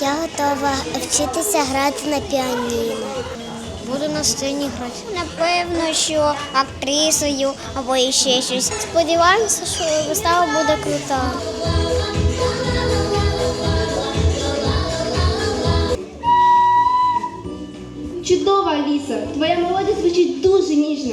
Я готова вчитися грати на піаніно. Буду на сцені грати. Напевно, що актрисою або ще щось. Сподіваємося, що вистава буде крута. Чудова Аліса, твоя мелодія звучить.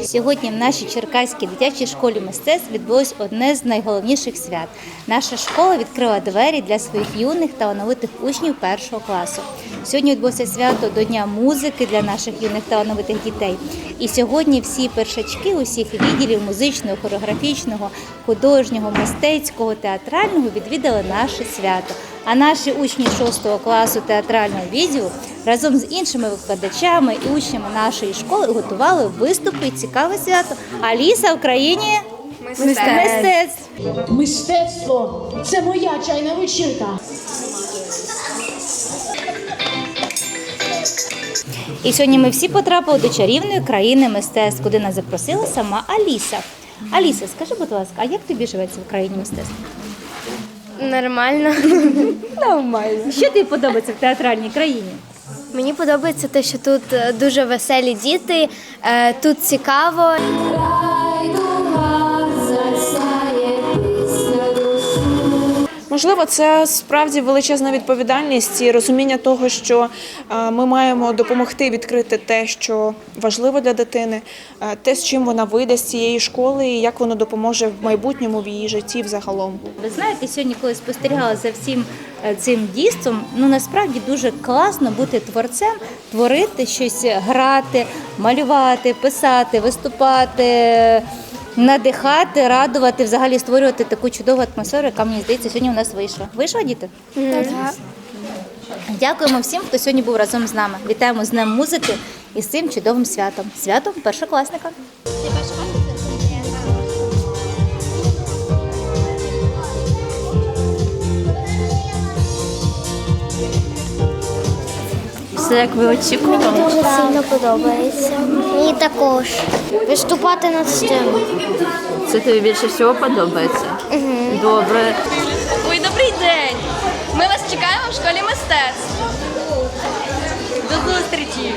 Сьогодні в нашій Черкаській дитячій школі мистецтв відбулось одне з найголовніших свят. Наша школа відкрила двері для своїх юних та талановитих учнів першого класу. Сьогодні відбулося свято до Дня музики для наших юних талановитих дітей. І сьогодні всі першачки усіх відділів музичного, хореографічного, художнього, мистецького, театрального відвідали наше свято. А наші учні 6 класу театрального відділу разом з іншими викладачами і учнями нашої школи готували виступи і цікаве свято. Аліса в країні мистецтв. Мистецтво це моя чайна вечірка. І сьогодні ми всі потрапили до чарівної країни мистецтв, куди нас запросила сама Аліса. Аліса, скажи, будь ласка, а як тобі живеться в країні мистецтв? Нормально. Нормально. Що тобі подобається в театральній країні? Мені подобається те, що тут е, дуже веселі діти, е, тут цікаво. Можливо, це справді величезна відповідальність і розуміння того, що е, ми маємо допомогти відкрити те, що важливо для дитини, е, те, з чим вона вийде з цієї школи, і як воно допоможе в майбутньому в її житті взагалом. Ви знаєте, сьогодні, коли спостерігала за всім е, цим дійством, ну насправді дуже класно бути творцем, творити щось, грати, малювати, писати, виступати, надихати, радувати, взагалі створювати таку чудову атмосферу, яка мені здається, сьогодні у нас вийшла. Вийшла, діти? Дякуємо всім, хто сьогодні був разом з нами. Вітаємо з Днем музики і з цим чудовим святом. Святом першокласника. Все як ви очікували. Дуже сильно подобається. Мені також виступати над сцену. Це тобі більше всього подобається? Добре. Ой, добрий день! Ми вас чекаємо в школі мистецтв. До зустрічі!